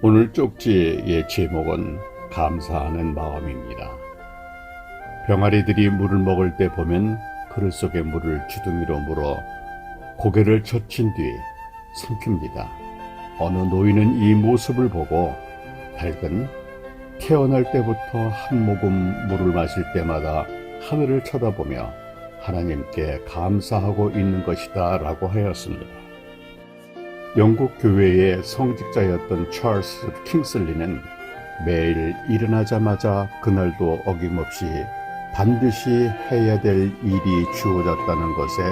오늘 쪽지의 제목은 감사하는 마음입니다. 병아리들이 물을 먹을 때 보면 그릇 속에 물을 주둥이로 물어 고개를 젖힌 뒤 삼킵니다. 어느 노인은 이 모습을 보고 밝은 태어날 때부터 한 모금 물을 마실 때마다 하늘을 쳐다보며 하나님께 감사하고 있는 것이다 라고 하였습니다. 영국 교회의 성직자였던 찰스 킹슬리는 매일 일어나자마자 그날도 어김없이 반드시 해야 될 일이 주어졌다는 것에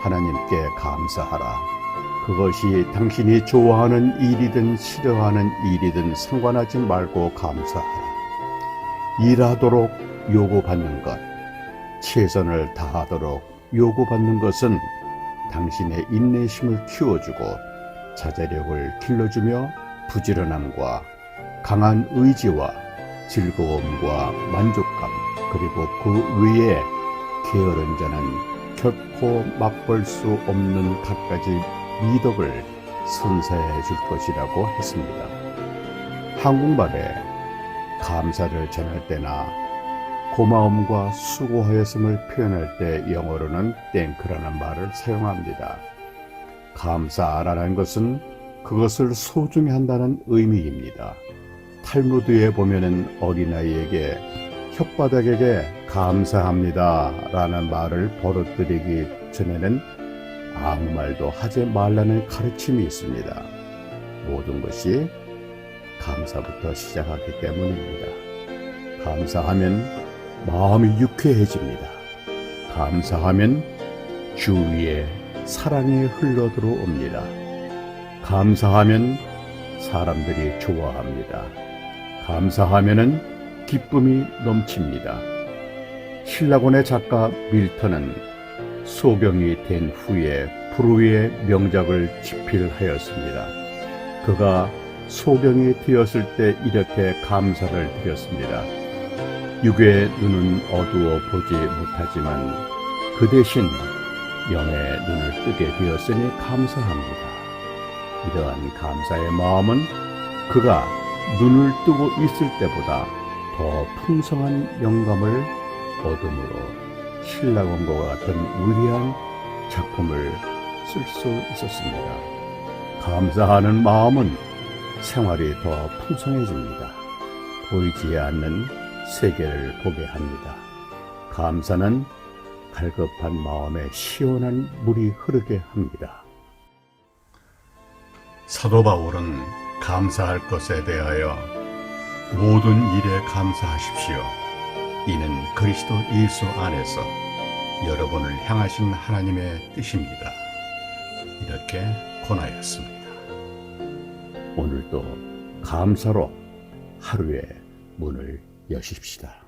하나님께 감사하라. 그것이 당신이 좋아하는 일이든 싫어하는 일이든 상관하지 말고 감사하라. 일하도록 요구받는 것, 최선을 다하도록 요구받는 것은 당신의 인내심을 키워주고 자제력을 길러주며 부지런함과 강한 의지와 즐거움과 만족감 그리고 그 외에 게으른 자는 결코 맛볼 수 없는 갖가지 미덕을 선사해 줄 것이라고 했습니다. 한국말에 감사를 전할 때나 고마움과 수고하였음을 표현할 때 영어로는 땡크라는 말을 사용합니다. 감사라는 것은 그것을 소중히 한다는 의미입니다. 탈무드에 보면은 어린아이에게 혓바닥에게 감사합니다 라는 말을 버릇들이기 전에는 아무 말도 하지 말라는 가르침이 있습니다. 모든 것이 감사부터 시작하기 때문입니다. 감사하면 마음이 유쾌해집니다. 감사하면 주위에 사랑이 흘러 들어옵니다. 감사하면 사람들이 좋아합니다. 감사하면은 기쁨이 넘칩니다. 신라곤의 작가 밀턴은 소경이 된 후에 프루의 명작을 집필하였습니다. 그가 소경이 되었을 때 이렇게 감사를 드렸습니다. 육의 눈은 어두워 보지 못하지만 그 대신 영의 눈을 뜨게 되었으니 감사합니다. 이러한 감사의 마음은 그가 눈을 뜨고 있을 때보다 더 풍성한 영감을 얻음으로 신라곤과 같은 위대한 작품을 쓸 수 있었습니다. 감사하는 마음은 생활이 더 풍성해집니다. 보이지 않는 세계를 보게 합니다. 감사는 갈급한 마음에 시원한 물이 흐르게 합니다. 사도 바울은 감사할 것에 대하여 모든 일에 감사하십시오. 이는 그리스도 예수 안에서 여러분을 향하신 하나님의 뜻입니다. 이렇게 권하였습니다. 오늘도 감사로 하루의 문을 여십시다.